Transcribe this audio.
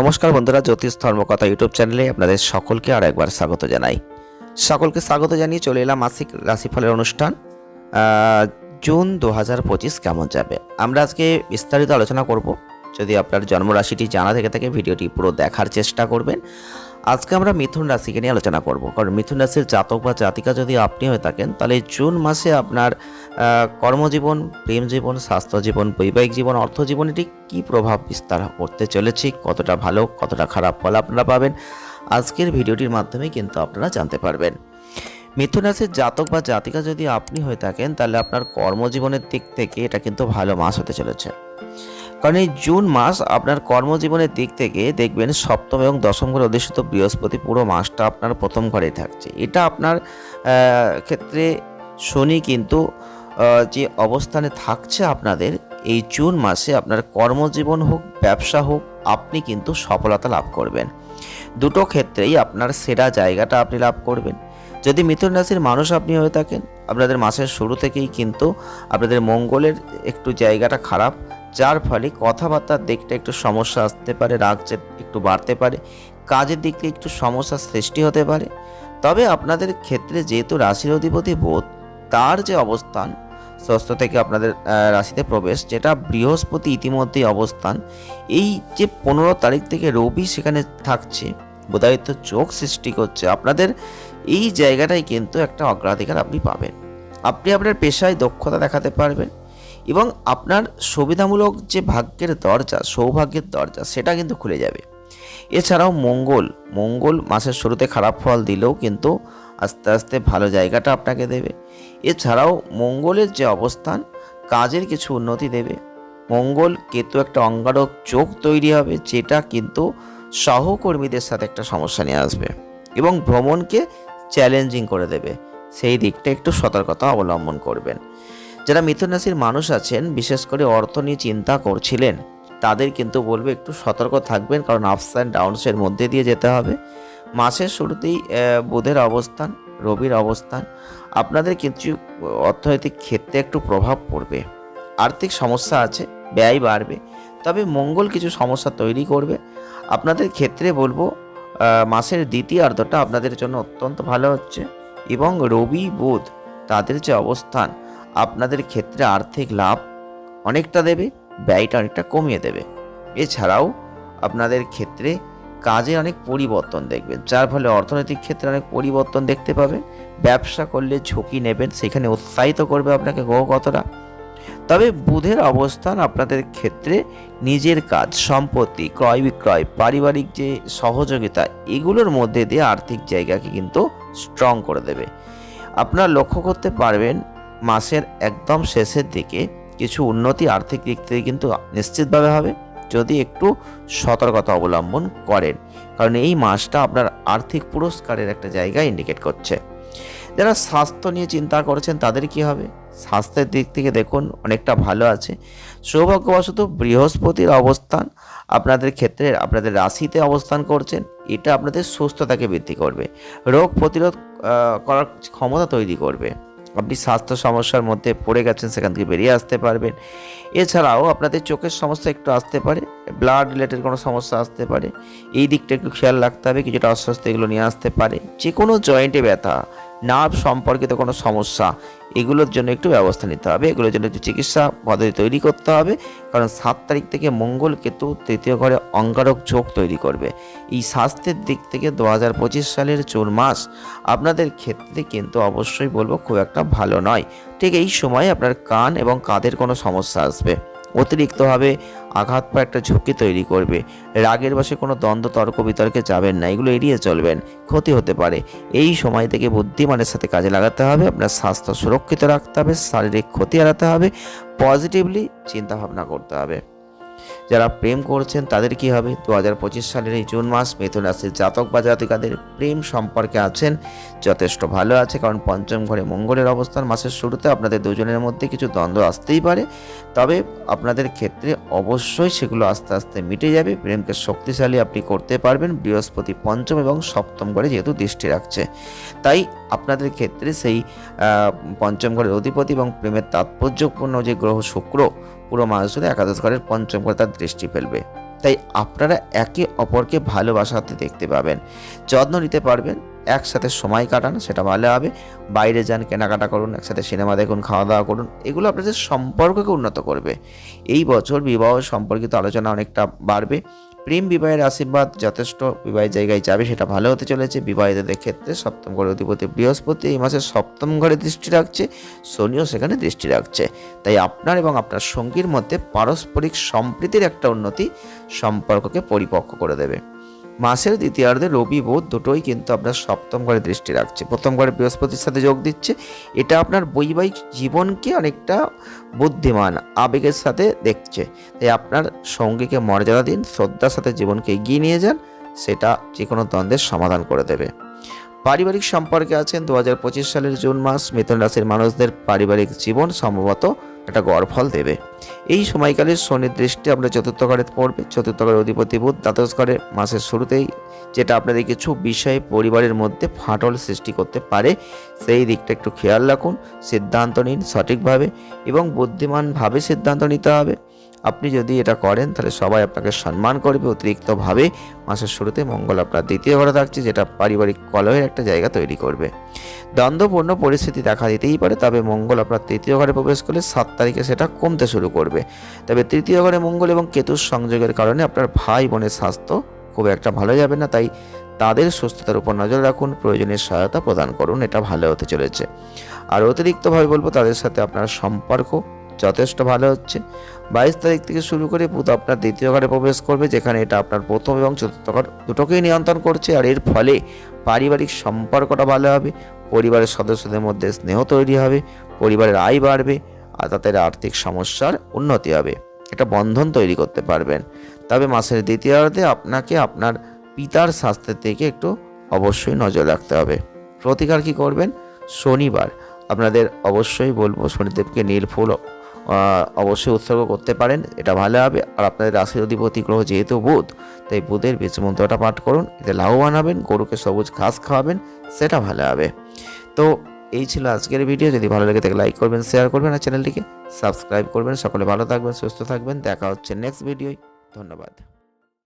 নমস্কার বন্ধুরা, জ্যোতিষ ধর্মকথা ইউটিউব চ্যানেলে আপনাদের সকলকে আর একবার স্বাগত জানাই। সকলকে স্বাগত জানিয়ে চলে এলাম মাসিক রাশিফলের অনুষ্ঠান। জুন দু হাজার পঁচিশ কেমন যাবে? আমরা আজকে বিস্তারিত আলোচনা করব। যদি আপনার জন্মরাশিটি জানা থেকে থাকে, ভিডিওটি পুরো দেখার চেষ্টা করবেন। আজকে আমরা মিথুন রাশিকে নিয়ে আলোচনা করব। কারণ মিথুন রাশির জাতক বা জাতিকা যদি আপনি হয়ে থাকেন, তাহলে জুন মাসে আপনার কর্মজীবন, প্রেম জীবন, স্বাস্থ্য জীবন, বৈবাহিক জীবন, অর্থ জীবন এটি কী প্রভাব বিস্তার করতে চলেছে, কতটা ভালো, কতটা খারাপ ফল আপনারা পাবেন, আজকের ভিডিওটির মাধ্যমে কিন্তু আপনারা জানতে পারবেন। মিথুন রাশির জাতক বা জাতিকা যদি আপনি হয়ে থাকেন, তাহলে আপনার কর্মজীবনের দিক থেকে এটা কিন্তু ভালো মাস হতে চলেছে। কারণ এই জুন মাস আপনার কর্মজীবনের দিক থেকে দেখবেন সপ্তম এবং দশম ঘরে অধিষ্ঠিত বৃহস্পতি পুরো মাসটা আপনার প্রথম ঘরেই থাকছে। এটা আপনার ক্ষেত্রে শনি কিন্তু যে অবস্থানে থাকছে আপনাদের, এই জুন মাসে আপনার কর্মজীবন হোক, ব্যবসা হোক, আপনি কিন্তু সফলতা লাভ করবেন। দুটো ক্ষেত্রেই আপনার সেরা জায়গাটা আপনি লাভ করবেন। যদি মিথুন রাশির মানুষ আপনি হয়ে থাকেন, আপনাদের মাসের শুরু থেকেই কিন্তু আপনাদের মঙ্গলের একটু জায়গাটা খারাপ যার ফলে কথাবার্তার দিকটা একটু সমস্যা আসতে পারে, রাগ একটু বাড়তে পারে, কাজের দিক একটু সমস্যার সৃষ্টি হতে পারে। তবে আপনাদের ক্ষেত্রে যেহেতু রাশির অধিপতি বোধ, তার যে অবস্থান, ষষ্ঠ থেকে আপনাদের রাশিতে প্রবেশ, যেটা বৃহস্পতি ইতিমধ্যেই অবস্থান, এই যে পনেরো তারিখ থেকে রবি সেখানে থাকছে বোধায়িত চোখ সৃষ্টি করছে, আপনাদের এই জায়গাটাই কিন্তু একটা অগ্রাধিকার আপনি পাবেন। আপনি আপনার পেশায় দক্ষতা দেখাতে পারবেন। এবং আপনার সুবিধামূলক যে ভাগ্যের দরজা, সৌভাগ্যের দরজা, সেটা কিন্তু খুলে যাবে। এছাড়াও মঙ্গল মঙ্গল মাসের শুরুতে খারাপ ফল দিলেও কিন্তু আস্তে আস্তে ভালো জায়গাটা আপনাকে দেবে। এছাড়াও মঙ্গলের যে অবস্থান, কাজের কিছু উন্নতি দেবে। মঙ্গল কেতু একটা অঙ্গারক চোখ তৈরি হবে, যেটা কিন্তু সহকর্মীদের সাথে একটা সমস্যা নিয়ে আসবে এবং ভ্রমণকে চ্যালেঞ্জিং করে দেবে। সেই দিকটা একটু সতর্কতা অবলম্বন করবেন। যারা মিথুন রাশির মানুষ আছেন, বিশেষ করে অর্থ নিয়ে চিন্তা করছিলেন, তাদের কিন্তু বলবে একটু সতর্ক থাকবেন, কারণ আপস অ্যান্ড ডাউনসের মধ্যে দিয়ে যেতে হবে। মাসের শুরুতেই বুধের অবস্থান, রবির অবস্থান, আপনাদের কিছু অর্থনৈতিক ক্ষেত্রে একটু প্রভাব পড়বে। আর্থিক সমস্যা আছে, ব্যয় বাড়বে, তবে মঙ্গল কিছু সমস্যা তৈরি করবে। আপনাদের ক্ষেত্রে বলব মাসের দ্বিতীয়ার্ধটা আপনাদের জন্য অত্যন্ত ভালো হচ্ছে এবং রবি, বুধ, তাদের যে অবস্থান আপনাদের ক্ষেত্রে আর্থিক লাভ অনেকটা দেবে, ব্যয়টা অনেকটা কমিয়ে দেবে। এছাড়াও আপনাদের ক্ষেত্রে কাজে অনেক পরিবর্তন দেখবেন, যার ফলে অর্থনৈতিক ক্ষেত্রে অনেক পরিবর্তন দেখতে পাবেন ব্যবসা করলে ঝুঁকি নেবেন, সেখানে উৎসাহিত করবে আপনাকে গ্রহগতরা তবে বুধের অবস্থান আপনাদের ক্ষেত্রে নিজের কাজ, সম্পত্তি, ক্রয় বিক্রয়, পারিবারিক যে সহযোগিতা, এগুলোর মধ্যে দিয়ে আর্থিক জায়গাকে কিন্তু স্ট্রং করে দেবে। আপনারা লক্ষ্য করতে পারবেন মাসের একদম শেষের দিকে কিছু উন্নতি আর্থিক দিক থেকে কিন্তু নিশ্চিতভাবে হবে যদি একটু সতর্কতা অবলম্বন করেন। কারণ এই মাসটা আপনার আর্থিক পুরস্কারের একটা জায়গা ইন্ডিকেট করছে। যারা স্বাস্থ্য নিয়ে চিন্তা করেছেন তাদের কি হবে? স্বাস্থ্যের দিক থেকে দেখুন অনেকটা ভালো আছে। সৌভাগ্যবশত বৃহস্পতির অবস্থান আপনাদের ক্ষেত্রে আপনাদের রাশিতে অবস্থান করছেন। এটা আপনাদের সুস্থতাকে বৃদ্ধি করবে। রোগ প্রতিরোধ করার ক্ষমতা তৈরি করবে। আপনি স্বাস্থ্য সমস্যার মধ্যে পড়ে গেছেন, সেখান থেকে বেরিয়ে আসতে পারবেন। এছাড়াও আপনাদের চোখের সমস্যা একটু আসতে পারে। ব্লাড রিলেটেড কোনো সমস্যা আসতে পারে। এই দিকটা একটু খেয়াল রাখতে হবে, কিছুটা অস্বস্তি এগুলো নিয়ে আসতে পারে। যে কোনো জয়েন্টে ব্যথা নার্ভ সম্পর্কিত কোনো সমস্যা, এগুলোর জন্য একটু ব্যবস্থা নিতে হবে। এগুলোর জন্য একটু চিকিৎসা পদ্ধতি তৈরি করতে হবে, কারণ সাত তারিখ থেকে মঙ্গল কেতু তৃতীয় ঘরে অঙ্গারক যোগ তৈরি করবে। এই স্বাস্থ্যের দিক থেকে দু হাজার পঁচিশ সালের জুন মাস, আপনাদের ক্ষেত্রে কিন্তু অবশ্যই বলব খুব একটা ভালো নয়। ঠিক এই সময় আপনার কান এবং কাঁধের কোনো সমস্যা আসবে। অতিরিক্তভাবে আঘাত পা একটা ঝুঁকি তৈরি করবে। রাগের বসে কোনো দ্বন্দ্ব, তর্ক, বিতর্কে যাবেন না, এগুলো এড়িয়ে চলবেন, ক্ষতি হতে পারে। এই সময় থেকে বুদ্ধিমানের সাথে কাজে লাগাতে হবে, আপনার স্বাস্থ্য সুরক্ষিত রাখতে হবে, শারীরিক ক্ষতি এড়াতে হবে পজিটিভলি চিন্তাভাবনা করতে হবে। যারা প্রেম করছেন তাদের কি হবে? দু হাজার পঁচিশ সালের এই জুন মাস মিথুন রাশির জাতক বা জাতিকাদের প্রেম সম্পর্কে আছেন যথেষ্ট ভালো আছে, কারণ পঞ্চম ঘরে মঙ্গলের অবস্থান মাসের শুরুতে আপনাদের দুজনের মধ্যে কিছু দ্বন্দ্ব আসতেই পারে। তবে আপনাদের ক্ষেত্রে অবশ্যই সেগুলো আস্তে আস্তে মিটে যাবে। প্রেমকে শক্তিশালী আপনি করতে পারবেন। বৃহস্পতি পঞ্চম এবং সপ্তম ঘরে যেহেতু দৃষ্টি রাখছে। তাই আপনাদের ক্ষেত্রে সেই পঞ্চম ঘরের অধিপতি এবং প্রেমের তাৎপর্যপূর্ণ যে গ্রহ শুক্র, পুরো মাস জুড়ে একাদশ ঘরের পঞ্চম ঘরে তার দৃষ্টি ফেলবে। তাই আপনারা একে অপরকে ভালোবাসাতে দেখতে পাবেন। যত্ন নিতে পারবেন, একসাথে সময় কাটান, সেটা ভালো হবে। বাইরে যান, কেনাকাটা করুন, একসাথে সিনেমা দেখুন খাওয়া দাওয়া করুন, এগুলো আপনাদের সম্পর্ককে উন্নত করবে। এই বছর বিবাহ সম্পর্কিত আলোচনা অনেকটা বাড়বে। প্রেম বিবাহের আশীর্বাদ যথেষ্ট, বিবাহের জায়গায় যাবে, সেটা ভালো হতে চলেছে। বিবাহিতদের ক্ষেত্রে সপ্তম ঘরে অধিপতি বৃহস্পতি এই মাসে সপ্তম ঘরে দৃষ্টি রাখছে, শনিও সেখানে দৃষ্টি রাখছে। তাই আপনার এবং আপনার সঙ্গীর মধ্যে পারস্পরিক সম্প্রীতির একটা উন্নতি সম্পর্ককে পরিপক্ক করে দেবে। মাসের দ্বিতীয়ার্ধে রবি বোধ দুটোই কিন্তু আপনার সপ্তম ঘরে দৃষ্টি রাখছে। প্রথম ঘরে বৃহস্পতির সাথে যোগ দিচ্ছে। এটা আপনার বৈবাহিক জীবনকে অনেকটা বুদ্ধিমান, আবেগের সাথে দেখছে। তাই আপনার সঙ্গীকে মর্যাদা দিন, শ্রদ্ধার সাথে জীবনকে এগিয়ে নিয়ে যান, সেটা যে কোনো দ্বন্দ্বের সমাধান করে দেবে। পারিবারিক সম্পর্কে আছেন দু হাজার পঁচিশ সালের জুন মাস, মিথুন রাশির মানুষদের পারিবারিক জীবন সম্ভবত একটা গড় ফল দেবে। এই সময়কালে শনির দৃষ্টি আপনার চতুর্থ ঘরে পড়বে। চতুর্থ ঘরে অধিপতি বুধ দ্বাদশ ঘরে মাসের শুরুতেই যেটা আপনাদের কিছু বিষয়ে পরিবারের মধ্যে ফাটল সৃষ্টি করতে পারে, সেই দিকটা একটু খেয়াল রাখুন, সিদ্ধান্ত নিন সঠিকভাবে এবং বুদ্ধিমানভাবে সিদ্ধান্ত নিতে হবে। আপনি যদি এটা করেন, তাহলে সবাই আপনাকে সম্মান করবে অতিরিক্তভাবে। মাসের শুরুতে মঙ্গল আপনার দ্বিতীয় ঘরে থাকছে, যেটা পারিবারিক কলহের একটা জায়গা তৈরি করবে। দ্বন্দ্বপূর্ণ পরিস্থিতি দেখা দিতেই পারে, তবে মঙ্গল আপনার তৃতীয় ঘরে প্রবেশ করলে সাত তারিখে সেটা কমতে শুরু করবে। তবে তৃতীয় ঘরে মঙ্গল এবং কেতুর সংযোগের কারণে আপনার ভাই বোনের স্বাস্থ্য খুব একটা ভালো যাবে না, তাই তাদের সুস্থতার উপর নজর রাখুন, প্রয়োজনীয় সহায়তা প্রদান করুন, এটা ভালো হতে চলেছে। আর অতিরিক্তভাবে বলব, তাদের সাথে আপনার সম্পর্ক যথেষ্ট ভালো হচ্ছে। বাইশ তারিখ থেকে শুরু করে বুধ আপনার দ্বিতীয় ঘরে প্রবেশ করবে, যেখানে এটা আপনার প্রথম এবং চতুর্থ ঘর দুটোকেই নিয়ন্ত্রণ করছে, আর এর ফলে পারিবারিক সম্পর্কটা ভালো হবে, পরিবারের সদস্যদের মধ্যে স্নেহ তৈরি হবে, পরিবারের আয় বাড়বে, আর তাদের আর্থিক সমস্যার উন্নতি হবে। একটা বন্ধন তৈরি করতে পারবেন। তবে মাসের দ্বিতীয়ার্ধে আপনাকে আপনার পিতার স্বাস্থ্যের দিকে একটু অবশ্যই নজর রাখতে হবে। প্রতিকার কি করবেন? শনিবার। আপনাদের অবশ্যই বলব, শনিদেবকে নীল ফুল অবশ্যই উৎসর্গ করতে পারেন, এটা ভালো হবে। আর আপনাদের রাশি অধিপতি গ্রহ যেহেতু বুধ, তাই বুধের বীজ মন্ত্রটা পাঠ করুন, এতে লাভবান হবেন, গরুকে সবুজ ঘাস খাওয়াবেন, সেটা ভালো হবে। তো এই ছিল আজকের ভিডিও, যদি ভালো লেগে থাকে লাইক করবেন, শেয়ার করবেন, আর চ্যানেলটিকে সাবস্ক্রাইব করবেন। সকলে ভালো থাকবেন, সুস্থ থাকবেন, দেখা হচ্ছে নেক্সট ভিডিওয়। ধন্যবাদ।